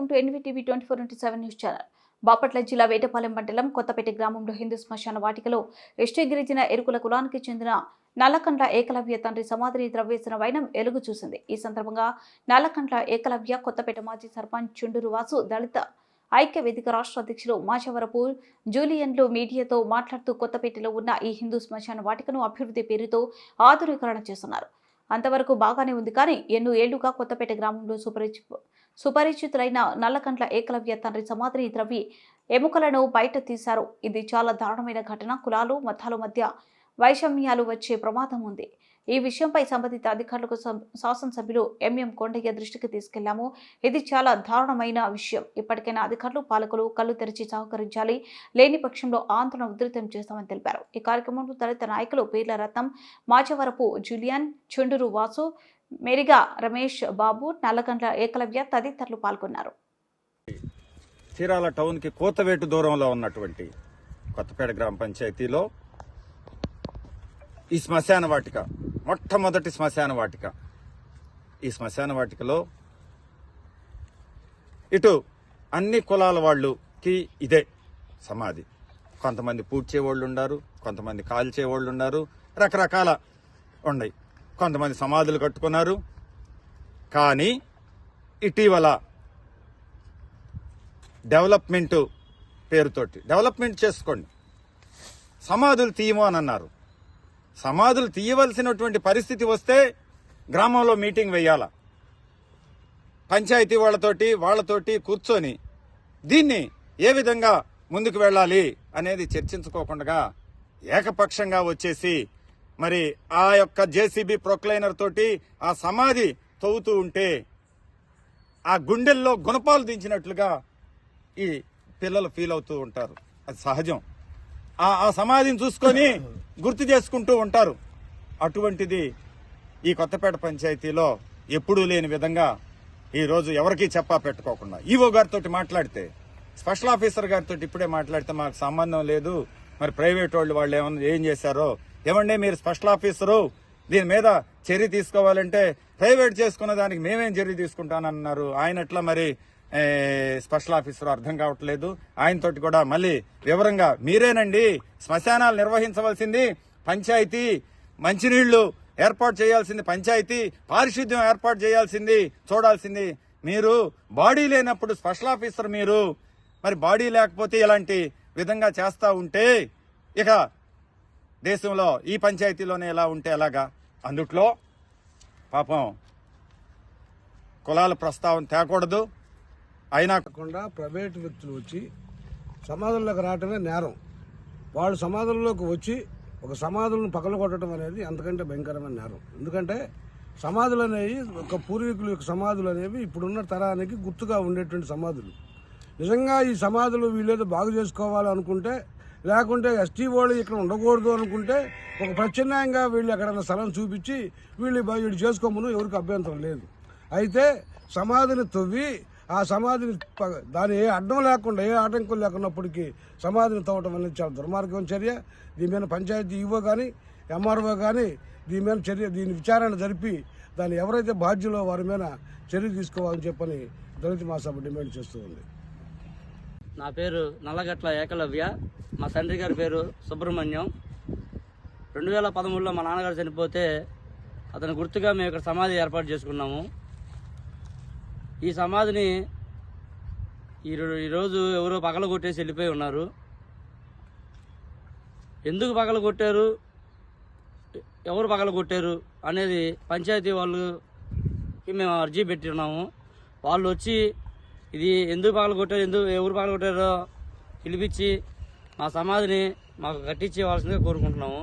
Welcome to NVTV twenty four into seven news channel. Bapatla జిల్లా వేటపాలెం మండలం కొత్తపేట గ్రామంలో హిందూ శ్మశాన వాటికలో ఎస్టీ గిరిజన ఎరుకుల కులానికి చెందిన నల్లకండ్ల ఏకలవ్య తండ్రి సమాధిని ద్రవ్యేసిన వైనం ఎలుగు చూసింది. ఈ సందర్భంగా నల్లకండ్ల ఏకలవ్య కొత్తపేట మాజీ సర్పంచ్ చుండూరు వాసు దళిత ఐక్య వేదిక రాష్ట్ర అధ్యక్షులు మాచవరపు జూలియన్లు మీడియాతో మాట్లాడుతూ కొత్తపేటలో ఉన్న ఈ హిందూ శ్మశాన వాటికను అభివృద్ధి పేరుతో ఆధునీకరణ చేస్తున్నారు. అంతవరకు బాగానే ఉంది. కానీ ఎన్నో ఏళ్ళుగా కొత్తపేట గ్రామంలో సుపరిచి సుపరిచితులైన నల్లకంట్ల ఏకలవ్య తండ్రి సమాధిని ద్రవి ఎముకలను బయట తీశారు. ఇది చాలా దారుణమైన ఘటన. కులాలు మతాల మధ్య వైషమ్యాలు వచ్చే ప్రమాదం ఉంది. ఈ విషయంపై సంబంధిత అధికారులకు శాసనసభ్యులు ఎంఎం కొండయ్య దృష్టికి తీసుకెళ్ళాము. ఇది చాలా దారుణమైన విషయం. ఇప్పటికైనా అధికారులు పాలకులు కళ్ళు తెరిచి సహకరించాలి. లేని పక్షంలో ఆందోళన ఉధృతం చేస్తామని తెలిపారు. ఈ కార్యక్రమంలో దళిత నాయకులు పీర్ల రత్నం మాచవరపు జూలియన్ చుండూరు వాసు మెరిగా రమేష్ బాబు నల్లగండ్ల ఏకలవ్య తదితరులు పాల్గొన్నారు. చీరాల టౌన్కి కోతవేటు దూరంలో ఉన్నటువంటి కొత్తపేట గ్రామ పంచాయతీలో ఈ శ్మశాన వాటిక మొట్టమొదటి శ్మశాన వాటిక. ఈ శ్మశాన వాటికలో ఇటు అన్ని కులాల వాళ్ళుకి ఇదే సమాధి. కొంతమంది పూడ్చేవాళ్ళు ఉన్నారు కొంతమంది కాల్చేవాళ్ళు ఉన్నారు రకరకాల ఉన్నాయి కొంతమంది సమాధులు కట్టుకున్నారు. కానీ ఇటీవల డెవలప్మెంటు పేరుతోటి డెవలప్మెంట్ చేసుకోండి. సమాధులు తీయము అని అన్నారు. సమాధులు తీయవలసినటువంటి పరిస్థితి వస్తే గ్రామంలో మీటింగ్ వేయాల. పంచాయతీ వాళ్ళతోటి వాళ్ళతోటి కూర్చొని దీన్ని ఏ విధంగా ముందుకు వెళ్ళాలి అనేది చర్చించుకోకుండా ఏకపక్షంగా వచ్చేసి మరి ఆ యొక్క జేసీబీ ప్రొక్లైనర్ తోటి ఆ సమాధి తవ్వుతూ ఉంటే ఆ గుండెల్లో గుణపాలు దించినట్లుగా ఈ పిల్లలు ఫీల్ అవుతూ ఉంటారు. అది సహజం. ఆ ఆ సమాధిని చూసుకొని గుర్తు చేసుకుంటూ ఉంటారు. అటువంటిది ఈ కొత్తపేట పంచాయతీలో ఎప్పుడూ లేని విధంగా ఈరోజు ఎవరికీ చెప్పా పెట్టుకోకుండా. ఈవో గారితో మాట్లాడితే స్పెషల్ ఆఫీసర్ గారితో ఇప్పుడే మాట్లాడితే మాకు సంబంధం లేదు. మరి ప్రైవేట్ వాళ్ళు వాళ్ళు ఏమన్నా ఏం చేశారో? ఏమండి మీరు స్పెషల్ ఆఫీసరు? దీని మీద చర్య తీసుకోవాలంటే ప్రైవేట్ చేసుకున్న దానికి మేమేం చర్య తీసుకుంటానన్నారు? ఆయనట్లా మరి స్పెషల్ ఆఫీసర్ అర్థం కావట్లేదు. ఆయనతోటి కూడా మళ్ళీ వివరంగా మీరేనండి. శ్మశానాలు నిర్వహించవలసింది పంచాయతీ. మంచినీళ్ళు ఏర్పాటు చేయాల్సింది పంచాయతీ. పారిశుద్ధ్యం ఏర్పాటు చేయాల్సింది చూడాల్సింది మీరు. బాడీ లేనప్పుడు స్పెషల్ ఆఫీసర్ మీరు. మరి బాడీ లేకపోతే ఇలాంటి విధంగా చేస్తూ ఉంటే ఇక దేశంలో ఈ పంచాయతీలోనే ఎలా ఉంటే ఎలాగా అందుట్లో పాపం కులాల ప్రస్తావన తేకూడదు. అయినా కాకుండా ప్రైవేట్ వ్యక్తులు వచ్చి సమాధుల్లోకి రావటమే నేరం. వాళ్ళు సమాధుల్లోకి వచ్చి ఒక సమాధులను పగలగొట్టడం అనేది అంతకంటే భయంకరమైన నేరం. ఎందుకంటే సమాధులు అనేవి ఒక పూర్వీకుల యొక్క సమాధులు అనేవి ఇప్పుడున్న తరానికి గుర్తుగా ఉండేటువంటి సమాధులు. నిజంగా ఈ సమాధులు వీళ్ళేదో బాగు చేసుకోవాలనుకుంటే లేకుంటే ఎస్టీ వాళ్ళు ఇక్కడ ఉండకూడదు అనుకుంటే ఒక ప్రత్యామ్నాయంగా వీళ్ళు ఎక్కడైనా స్థలం చూపించి వీళ్ళు బా- వీళ్ళు చేసుకోమను ఎవరికి అభ్యంతరం లేదు. అయితే సమాధిని తవ్వి ఆ సమాధిని దాని ఏ అడ్డం లేకుండా ఏ ఆటంకం లేకున్నప్పటికీ సమాధిని తవ్వటం అనేది చాలా దుర్మార్గం చర్య. దీని మీద పంచాయతీ ఈవో కానీ ఎంఆర్ఓ కానీ దీని మీద చర్య దీని విచారణ జరిపి దాన్ని ఎవరైతే బాధ్యులో వారి మీద చర్య తీసుకోవాలని చెప్పని దళిత మహాసభ డిమాండ్ చేస్తూ ఉంది. నా పేరు నల్లగట్ల ఏకలవ్య. మా తండ్రి గారి పేరు సుబ్రహ్మణ్యం. రెండు వేల పదమూడులో మా నాన్నగారు చనిపోతే అతని గుర్తుగా మేము ఇక్కడ సమాధి ఏర్పాటు చేసుకున్నాము. ఈ సమాధిని ఈ ఈరోజు ఎవరో పగల కొట్టేసి వెళ్ళిపోయి ఉన్నారు. ఎందుకు పగల కొట్టారు? ఎవరు పగల కొట్టారు? అనేది పంచాయతీ వాళ్ళకి మేము అర్జీ పెట్టి ఉన్నాము వాళ్ళు వచ్చి ఇది ఎందుకు పగల కొట్టారు? ఎందుకు ఎవరు పగల కొట్టారో పిలిపించి మా సమాధిని మాకు కట్టించేవాల్సిందిగా కోరుకుంటున్నాము.